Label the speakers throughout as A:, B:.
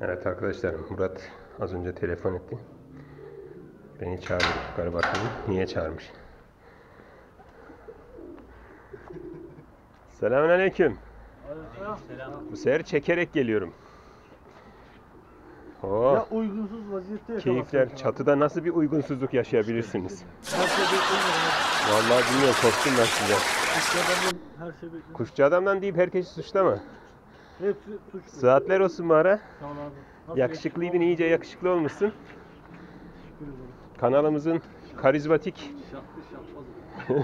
A: Evet arkadaşlar Murat az önce telefon etti. Beni çağırdı. Yukarı bakalım. Niye çağırmış? Selamünaleyküm. Bu sefer çekerek geliyorum. Oh,
B: Ya uygunsuz vaziyette
A: keyifler. Çatıda nasıl bir uygunsuzluk yaşayabilirsiniz?
B: Her şey beklemiyorum.
A: Vallahi bilmiyorum korktum ben size.
B: Kuşlardan her şey beklemiyorum.
A: Kuşçu adamdan deyip herkesi suçlama.
B: Hepsi suç.
A: Saatler olsun.
B: Sağ ol abi. Nasıl
A: Yakışıklıydın, iyice yakışıklı olmuşsun.
B: Teşekkür ederim.
A: Kanalımızın karizmatik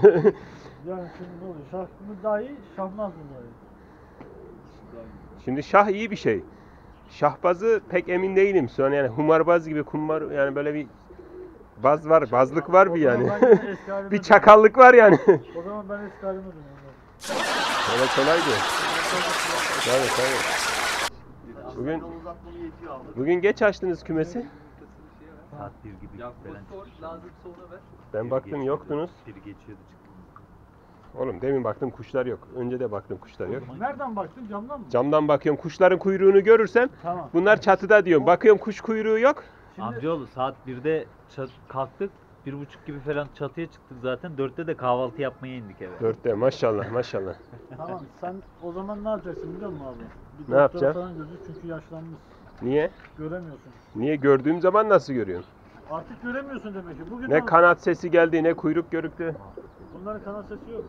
B: Yani şimdi ne oluyor? Şah mı daha iyi, şahmaz mı daha iyi?
A: Şimdi şah iyi bir şey. Şahbazı pek emin değilim. Sonra yani humarbaz gibi kumar yani böyle bir baz var, bazlık var bir yani. bir çakallık var yani.
B: O zaman ben eski halime dönüyorum.
A: Öyle kolaydı. Tabii tabii. Bugün bugün geç açtınız kümesi.
C: Saat 1 gibi falan.
A: Ben baktım yoktunuz. Oğlum demin baktım kuşlar yok. Önce de baktım kuşlar yok.
B: Nereden baktın? Camdan mı?
A: Camdan bakıyorum kuşların kuyruğunu görürsem
B: Tamam.
A: bunlar çatıda diyorum. Bakıyorum kuş kuyruğu yok.
B: Şimdi
C: Amcaoğlu saat 1'de çat- kalktık. Bir buçuk gibi falan çatıya çıktık zaten. Dörtte de kahvaltı yapmaya indik eve.
A: Dörtte maşallah maşallah.
B: tamam sen o zaman ne yapacaksın biliyor musun abi? Bir
A: Ne
B: doktora
A: yapacağım?
B: falan gözük çünkü yaşlanmış.
A: Niye?
B: Göremiyorsun.
A: Niye gördüğüm zaman nasıl görüyorsun?
B: Artık göremiyorsun demek ki. Bugün
A: Ne
B: al-
A: kanat sesi geldi ne kuyruk görüktü.
B: Bunların kanat sesi yok.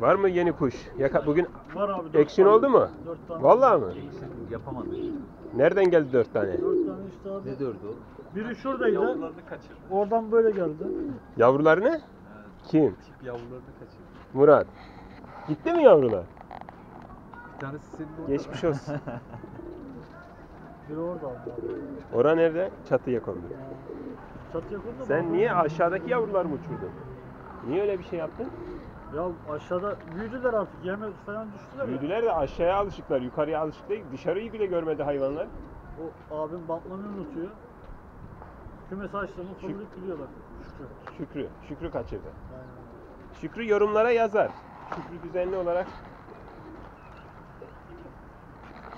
A: Var mı yeni kuş? Yaka bugün
B: Var abi. dört
A: Action
B: tane.
A: oldu mu?
B: Dört tane.
A: Vallahi mı?
C: Yapamadık.
A: Nereden geldi dört tane?
B: Dört tane işte abi.
C: Ne dördü o?
B: Biri şuradaydı.
D: Yavrularını kaçır.
B: Oradan böyle geldi.
A: Yavrularını? Kim?
D: Tip yavrularını kaçır.
A: Murat. Gitti mi yavrular?
D: Bir tanesi senin orada.
A: Geçmiş olsun.
B: Biri orada abi.
A: Ora nerede? Çatıya kondu.
B: Çatıya koydu da
A: Sen niye aşağıdaki yavruları mı uçurdun? Niye öyle bir şey yaptın?
B: Ya aşağıda büyüdüler artık. Yeme falan düştüler ya.
A: Büyüdüler de aşağıya alışıklar, yukarıya alışık değil. Dışarıyı bile görmedi hayvanlar.
B: O abim bantlamayı unutuyor. Kümesi açtığını fırlayıp gidiyorlar. Şükrü.
A: Şükrü, Şükrü kaçırdı.
B: Aynen.
A: Şükrü yorumlara yazar. Şükrü düzenli olarak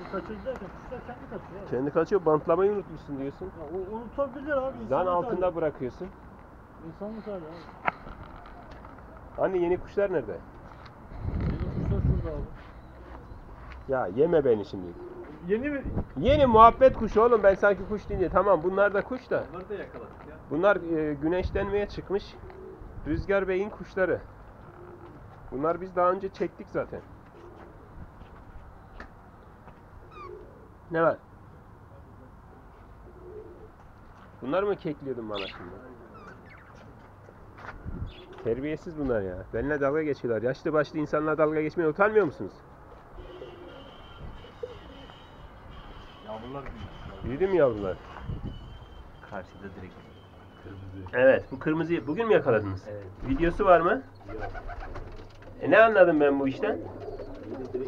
B: Bu kaçırdı derken kuşlar kendi kaçıyor abi.
A: kendi kaçıyor, bantlamayı unutmuşsun diyorsun.
B: Ya, o unutabilir abi.
A: Zan
B: insanlık
A: altında
B: hali.
A: bırakıyorsun.
B: İnsanlık hali abi.
A: Hani yeni kuşlar nerede?
B: Yeni kuşlar şurada abi.
A: Ya yeme beni şimdi.
B: Yeni bir...
A: Yeni muhabbet kuşu oğlum ben sanki kuş deyince tamam bunlar da kuş da.
D: Bunları da yakaladık ya.
A: Bunlar e, güneşlenmeye çıkmış Rüzgar Bey'in kuşları. Bunlar biz daha önce çektik zaten. Ne var? Bunlar mı kekliyordun bana şimdi? Terbiyesiz bunlar ya. Benimle dalga geçiyorlar. Yaşlı başlı insanlarla dalga geçmeye utanmıyor musunuz?
C: Yavrular
A: Büyüdü mü yavrular?
C: karşıda direkt. Kırmızı.
A: Evet, bu kırmızıyı bugün mü yakaladınız?
C: Evet.
A: Videosu var mı? E ne anladım ben bu işten?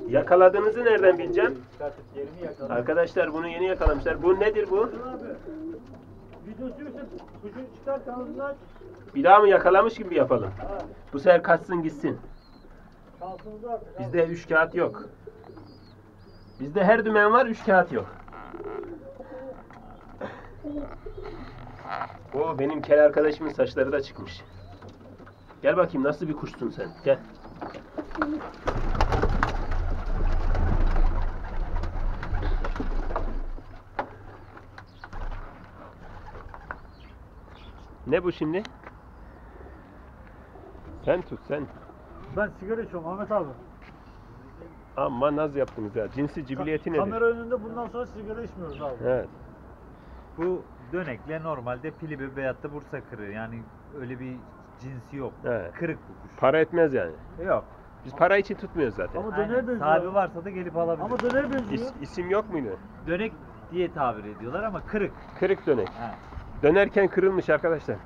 A: Yakaladığınızı nereden bileceğim? Arkadaşlar bunu yeni yakalamışlar. Bu nedir bu? Bir daha mı yakalamış gibi yapalım? Bu sefer kaçsın gitsin. Bizde üç kağıt yok. Bizde her dümen var, üç kağıt yok. O benim kel arkadaşımın saçları da çıkmış. Gel bakayım nasıl bir kuşsun sen? Gel. Ne bu şimdi? Sen tut sen.
B: Ben sigara içiyorum Ahmet abi.
A: Amma naz yaptınız ya. Cinsi cibiliyeti nedir?
B: Kamera önünde bundan sonra sigara içmiyoruz abi.
A: Evet.
C: Bu dönekle normalde Filibe veyahut da Bursa kırığı. Yani öyle bir cinsi yok.
A: Evet.
C: Kırık bu kuş.
A: Para etmez yani.
C: Yok.
A: Biz para için tutmuyoruz zaten.
B: Ama
C: Aynen.
B: döneye benziyor.
C: Sahibi varsa da gelip alabilir.
B: Ama döneye benziyor.
A: İs- isim yok muydu?
C: Dönek diye tabir ediyorlar ama kırık.
A: Kırık dönek.
C: Ha.
A: Dönerken kırılmış arkadaşlar.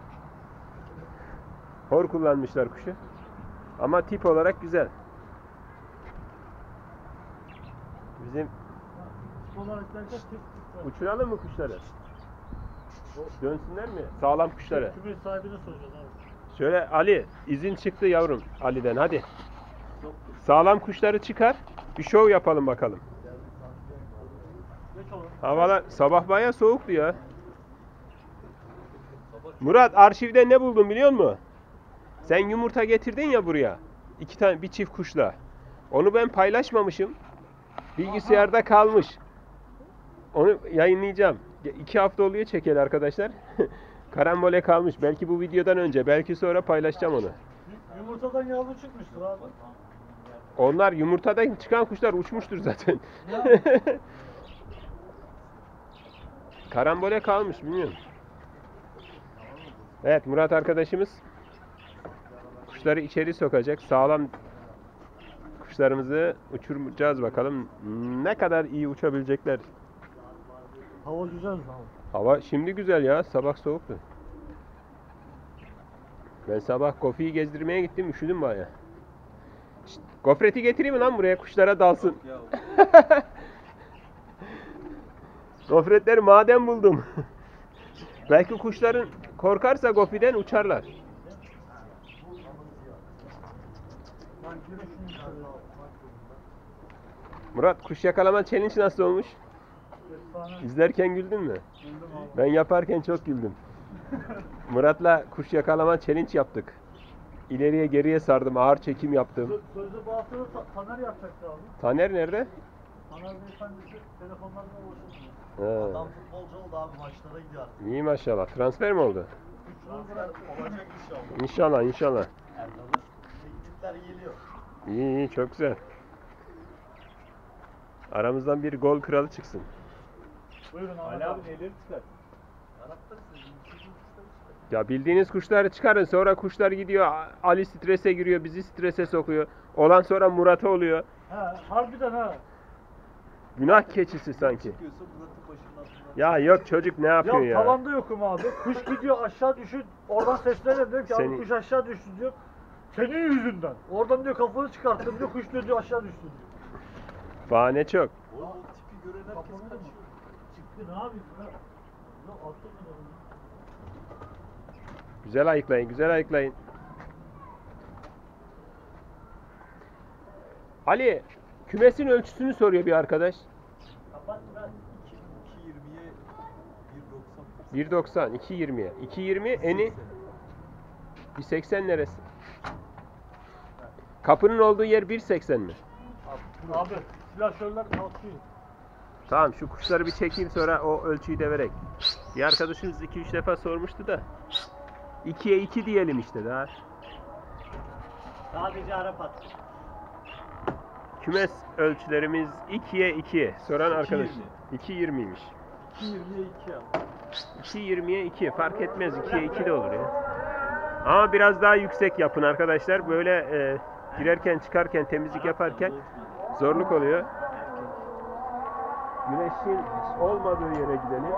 A: Hor kullanmışlar kuşu. Ama tip olarak güzel. Bizim uçuralım mı kuşları? Dönsünler mi? Sağlam kuşları.
B: Kümes sahibine soracağız abi.
A: Şöyle Ali izin çıktı yavrum Ali'den hadi. Sağlam kuşları çıkar. Bir şov yapalım bakalım. Havalar sabah bayağı soğuktu ya. Murat arşivde ne buldun biliyor musun? Sen yumurta getirdin ya buraya. İki tane bir çift kuşla. Onu ben paylaşmamışım. Bilgisayarda kalmış. Onu yayınlayacağım. İki hafta oluyor çekeli arkadaşlar. Karambole kalmış. Belki bu videodan önce, belki sonra paylaşacağım onu.
B: Yu- Yumurtadan yavru çıkmıştır abi.
A: Onlar yumurtadan çıkan kuşlar uçmuştur zaten. Karambole kalmış bilmiyorum. Evet Murat arkadaşımız kuşları içeri sokacak. Sağlam kuşlarımızı uçuracağız bakalım. Ne kadar iyi uçabilecekler.
B: Hava güzel abi.
A: Hava şimdi güzel ya. Sabah soğuktu. Ben sabah Kofi'yi gezdirmeye gittim. Üşüdüm baya. Şşt, gofreti getireyim mi lan buraya kuşlara dalsın. Gofretleri maden buldum. Belki kuşların korkarsa gofiden uçarlar. Murat kuş yakalama challenge nasıl olmuş? İzlerken güldün mü? Ben yaparken çok güldüm. Murat'la kuş yakalama challenge yaptık. İleriye geriye sardım, ağır çekim yaptım.
B: Sö- Sözde bu hafta da Ta- Taner yapacaktı abi.
A: Taner nerede?
B: Taner beyefendisi telefonlarına ulaşamıyor.
A: Ha,
E: Adam futbolcu oldu abi maçlara gidiyor artık.
A: iyi maşallah. Transfer mi oldu?
E: Transfer olacak inşallah.
A: İnşallah, inşallah.
E: Teklifler geliyor.
A: İyi, iyi, çok güzel. Aramızdan bir gol kralı çıksın.
B: Buyurun abi.
D: Ali abi neleri çıkar?
A: Ya bildiğiniz kuşları çıkarın. Sonra kuşlar gidiyor. Ali strese giriyor. Bizi strese sokuyor. Olan sonra Murat'a oluyor.
B: He, harbiden ha.
A: Günah keçisi sanki.
E: Çıkıyorsa.
A: Ya yok çocuk ne yapıyor
B: Ya,
A: ya?
B: tavanda yokum abi. Kuş gidiyor aşağı düşüyor. Oradan sesleniyor diyor ki
A: Seni-
B: abi kuş aşağı düştü diyor. Senin yüzünden. Oradan diyor kafanı çıkarttım diyor. Kuş diyor, diyor aşağı düştü diyor.
A: Bahane çok.
E: O, o tipi gören herkes kaçıyor.
B: Çıktı ne yapayım? Ya, ya attım?
A: Güzel ayıklayın, güzel ayıklayın. Ali, kümesin ölçüsünü soruyor bir arkadaş.
B: Kapat ben.
E: 2.20'ye 1.90.
A: 1.90, 2.20'ye. 2.20 eni 1.80 neresi? Kapının olduğu yer 1.80 mi?
B: Abi silahşörler kalkıyor.
A: Tamam şu kuşları bir çekeyim sonra o ölçüyü de verek. Bir arkadaşımız 2-3 defa sormuştu da. 2'ye 2 diyelim işte daha.
B: Sadece Arap attı.
A: Kümes ölçülerimiz 2'ye 2. Soran arkadaş. 2.20'ymiş.
E: 2.20'ye 2 yap.
A: 2.20'ye 2 fark etmez 2'ye 2 de olur ya. Ama biraz daha yüksek yapın arkadaşlar. Böyle e, girerken çıkarken temizlik yaparken zorluk oluyor. Güneşin olmadığı yere gidelim.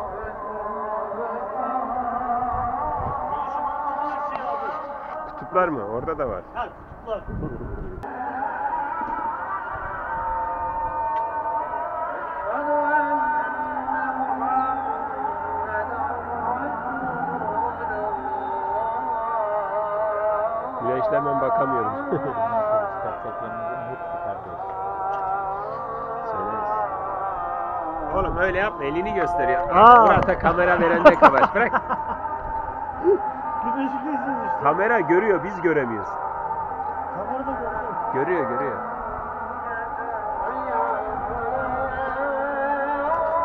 A: Kutuplar mı? Orada da var.
B: Ha kutuplar.
A: Ben bakamıyorum. Oğlum öyle yapma elini gösteriyor.
B: Aa.
A: Murat'a kamera verende kavaş. Bırak. Kamera görüyor biz göremiyoruz.
B: Kamerada görüyoruz.
A: Görüyor görüyor.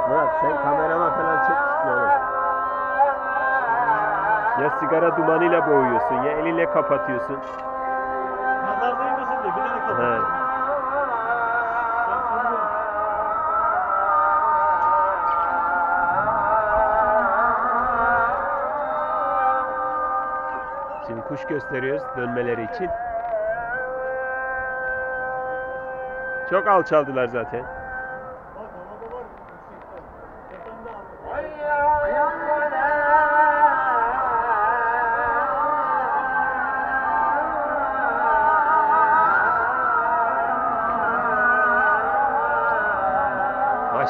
A: Murat sen kamerama falan çek tutma oğlum. Ya sigara dumanıyla boğuyorsun ya elinle kapatıyorsun.
B: Nazar değmesin diye bilerek
A: He.
B: Sen söylüyorsun.
A: Şimdi kuş gösteriyoruz dönmeleri için. Çok alçaldılar zaten.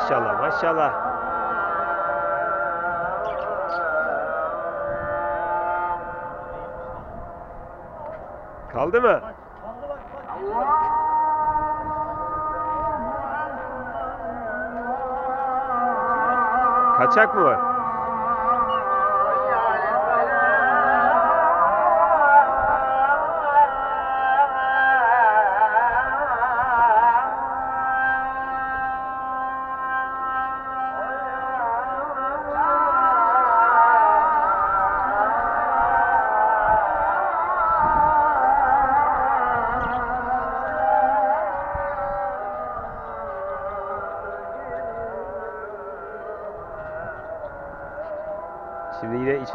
A: Maşallah maşallah. Kaldı mı? Kaçak mı var?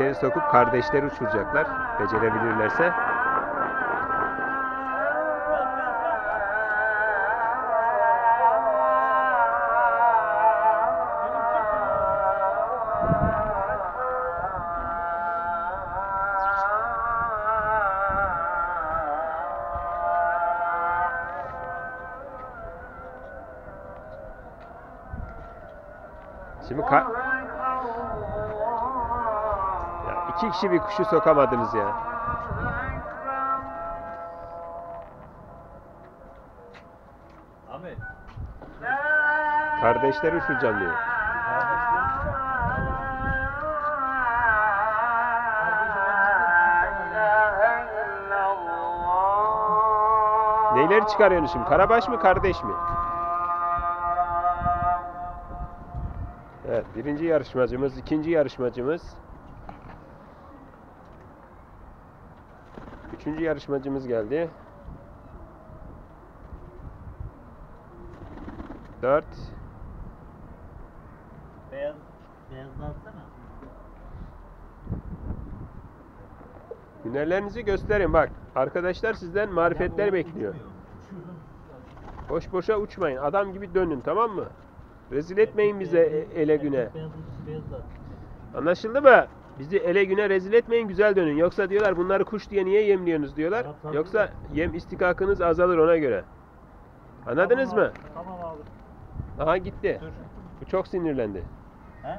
A: İçeri sokup kardeşleri uçuracaklar. Becerebilirlerse. Şimdi ka- iki kişi bir kuşu sokamadınız ya.
C: Ahmet.
A: Kardeşleri uçuracağım diyor. Neyleri çıkarıyorsun şimdi? Karabaş mı kardeş mi? Evet birinci yarışmacımız, ikinci yarışmacımız. Üçüncü yarışmacımız geldi. Dört.
C: Beyaz, beyazını alsana.
A: Hünerlerinizi gösterin bak. Arkadaşlar sizden marifetler bekliyor. Boş boşa uçmayın. Adam gibi dönün tamam mı? Rezil etmeyin bize ele güne. Anlaşıldı mı? Bizi ele güne rezil etmeyin güzel dönün. Yoksa diyorlar bunları kuş diye niye yemliyorsunuz diyorlar.
C: Ya
A: Yoksa
C: de.
A: yem istikakınız azalır ona göre. Anladınız
B: Tamam
A: mı?
B: abi, Tamam abi.
A: Aha gitti.
C: Dur.
A: Bu çok sinirlendi.
C: He?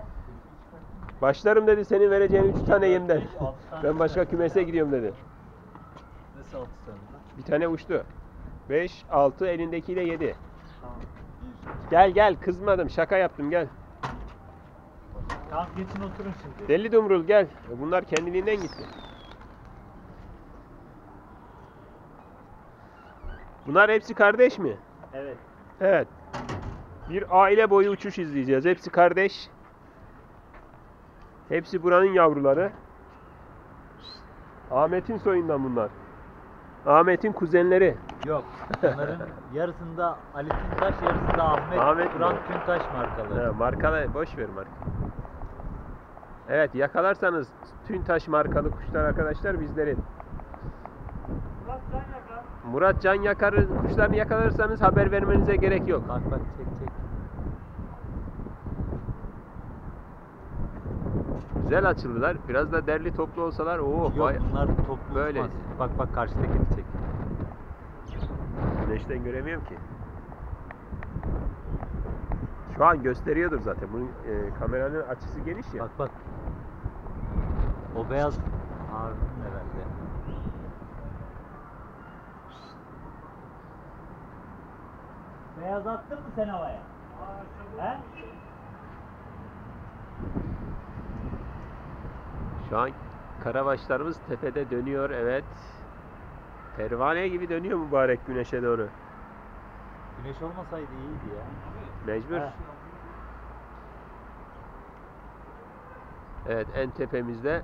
A: Başlarım dedi senin vereceğin 3 tane yemden. Ben başka kümese gidiyorum dedi.
D: Nasıl altı tane lan?
A: Bir tane uçtu. 5, 6 elindekiyle 7.
B: Tamam.
A: Gel gel kızmadım şaka yaptım gel.
C: Tamam geçin oturun şimdi.
A: Deli Dumrul gel. E, Bunlar kendiliğinden gitti. Bunlar hepsi kardeş mi?
C: Evet.
A: Evet. Bir aile boyu uçuş izleyeceğiz. Hepsi kardeş. Hepsi buranın yavruları. Ahmet'in soyundan bunlar. Ahmet'in kuzenleri.
C: Yok. Bunların yarısında Ali Tüntaş, yarısında Ahmet,
A: Ahmet
C: Kur'an
A: mi?
C: Tüntaş markaları.
A: Ha, markalı boş ver marka. Evet yakalarsanız Tüntaş markalı kuşlar arkadaşlar bizlerin.
B: Murat sen yakar.
A: Murat Can Yakar'ı kuşlarını yakalarsanız haber vermenize gerek yok.
C: Bak bak çek çek.
A: Güzel açıldılar. Biraz da derli toplu olsalar oh
C: Yok
A: vay.
C: bunlar toplu
A: Böyle.
C: uçmaz. Bak bak karşıdakini çek.
A: Güneşten göremiyorum ki. Şu an gösteriyordur zaten. Bunun e, kameranın açısı geniş ya.
C: Bak bak. O beyaz Harun herhalde. Beyaz attın mı sen havaya? He?
A: Şu an karabaşlarımız tepede dönüyor. Evet. Pervane gibi dönüyor mübarek güneşe doğru.
C: Güneş olmasaydı iyiydi ya.
A: Mecbur.
C: He.
A: Evet en tepemizde.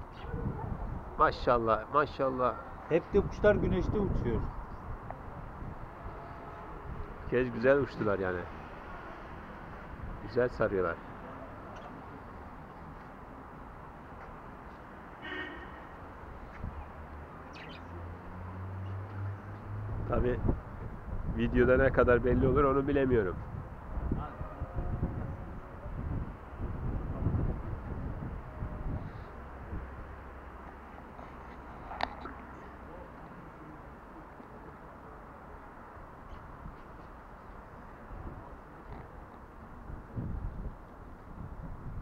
A: Maşallah maşallah.
C: Hep de kuşlar güneşte uçuyor.
A: Bir kez güzel uçtular yani. Güzel sarıyorlar. Tabi videoda ne kadar belli olur onu bilemiyorum.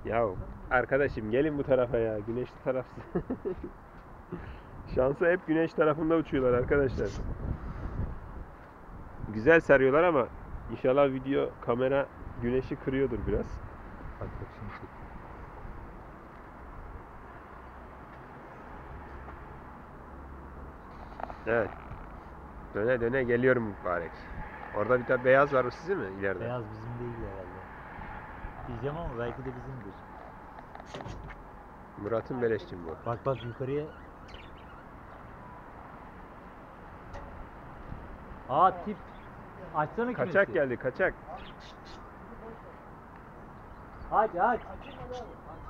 A: Ya arkadaşım gelin bu tarafa ya. Güneşli taraf. Şansı hep güneş tarafında uçuyorlar arkadaşlar. Güzel sarıyorlar ama inşallah video kamera güneşi kırıyordur biraz.
C: Bak bak şimdi.
A: Evet. Döne döne geliyorum mübarek. Orada bir tane beyaz var o sizin mi ileride?
C: Beyaz bizim değil ya. Diyeceğim ama belki de bizimdir.
A: Murat'ın beleşçim bu.
C: Bak bak yukarıya. Aa tip. Açsana kümesi.
A: Kaçak geldi kaçak.
C: Aç aç.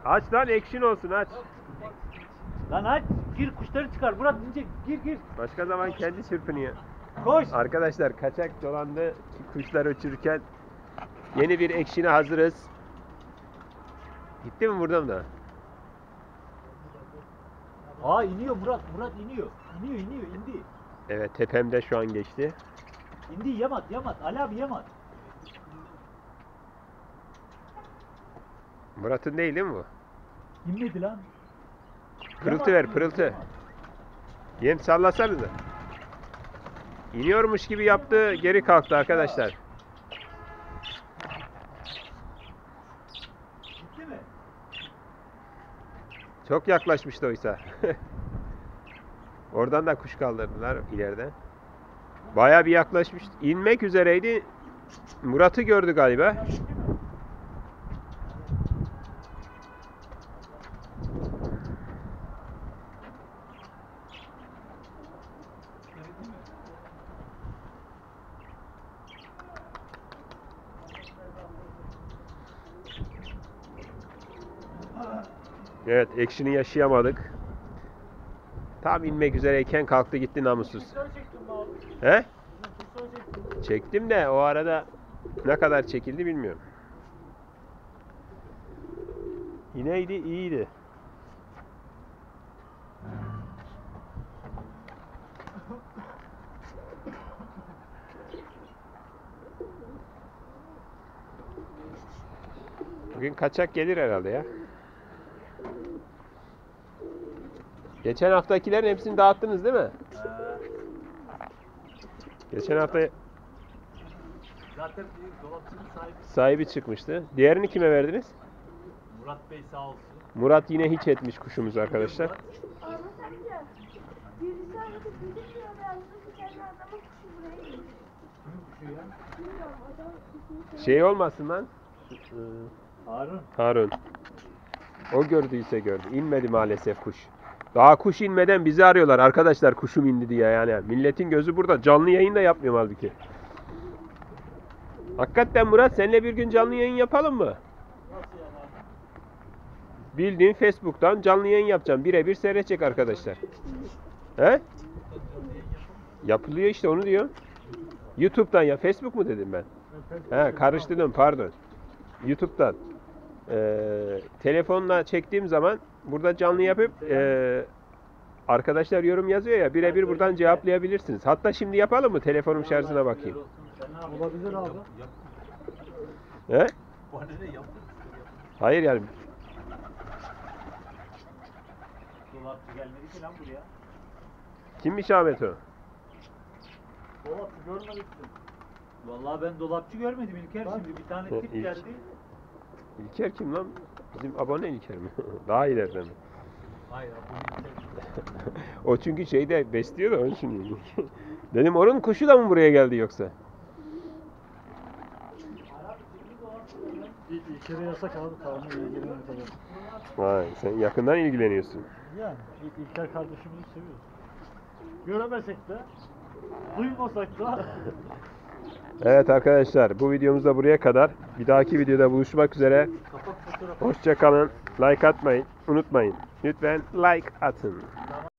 A: Aç lan action olsun aç.
C: Lan aç. Gir kuşları çıkar. Murat ince gir gir.
A: Başka zaman kendi çırpınıyor.
C: Koş.
A: Arkadaşlar kaçak dolandı kuşlar uçururken yeni bir action'a hazırız. Gitti mi buradan da?
C: Aa iniyor Murat. Murat iniyor. İniyor iniyor indi.
A: Evet tepemde şu an geçti.
C: İndi yamat yamat. Ali abi yamat.
A: Murat'ın değil değil mi bu?
C: İnmedi lan.
A: Pırıltı ver pırıltı. Yem sallasanıza. İniyormuş gibi yaptı geri kalktı arkadaşlar.
C: Gitti mi?
A: Çok yaklaşmıştı oysa. Oradan da kuş kaldırdılar ileriden. Baya bir yaklaşmış. İnmek üzereydi. Murat'ı gördü galiba. Evet, action'ı yaşayamadık. Tam inmek üzereyken kalktı gitti namussuz. He?
B: Çektim.
A: De o arada ne kadar çekildi bilmiyorum. Yineydi, iyiydi. Bugün kaçak gelir herhalde ya. Geçen haftakilerin hepsini dağıttınız değil mi? Geçen hafta
C: Zaten bir dolapçının sahibi
A: sahibi çıkmıştı. Diğerini kime verdiniz?
C: Murat Bey sağ olsun.
A: Murat yine hiç etmiş kuşumuz arkadaşlar. Şey olmasın lan.
C: Harun.
A: Harun. O gördüyse gördü. İnmedi maalesef kuş. Daha kuş inmeden bizi arıyorlar arkadaşlar kuşum indi diye yani. Milletin gözü burada. Canlı yayın da yapmıyorum halbuki. Hakikaten Murat seninle bir gün canlı yayın yapalım mı? Bildiğin Facebook'tan canlı yayın yapacağım. Birebir seyredecek arkadaşlar. He? Yapılıyor işte onu diyor. YouTube'dan ya Facebook mu dedim ben? He karıştırdım pardon. YouTube'dan. Ee, telefonla çektiğim zaman burada canlı yapıp ee, arkadaşlar yorum yazıyor ya birebir buradan cevaplayabilirsiniz. Hatta şimdi yapalım mı? Telefonum şarjına bakayım.
B: Olabilir abi.
A: He? Hayır yani
C: Dolapçı gelmedi ki lan buraya.
A: kimmiş Ahmet o?
B: Dolapçı görmedik mi?
C: Vallahi ben dolapçı görmedim İlker şimdi bir tane tip geldi.
A: İlker kim lan? Bizim abone İlker mi? Daha ileride mi?
C: Hayır İlker.
A: o çünkü şeyde besliyor da onun için. Dedim onun kuşu da mı buraya geldi yoksa?
B: İlk ilkere yasak abi ilgilenelim tabii.
A: Vay sen yakından ilgileniyorsun.
B: Yani ilk İlker kardeşimizi seviyoruz. Göremesek de, duymasak da
A: Evet arkadaşlar bu videomuz da buraya kadar. Bir dahaki videoda buluşmak üzere.
B: kapak fotoğrafı
A: Hoşça kalın. Like atmayın. Unutmayın. Lütfen like atın.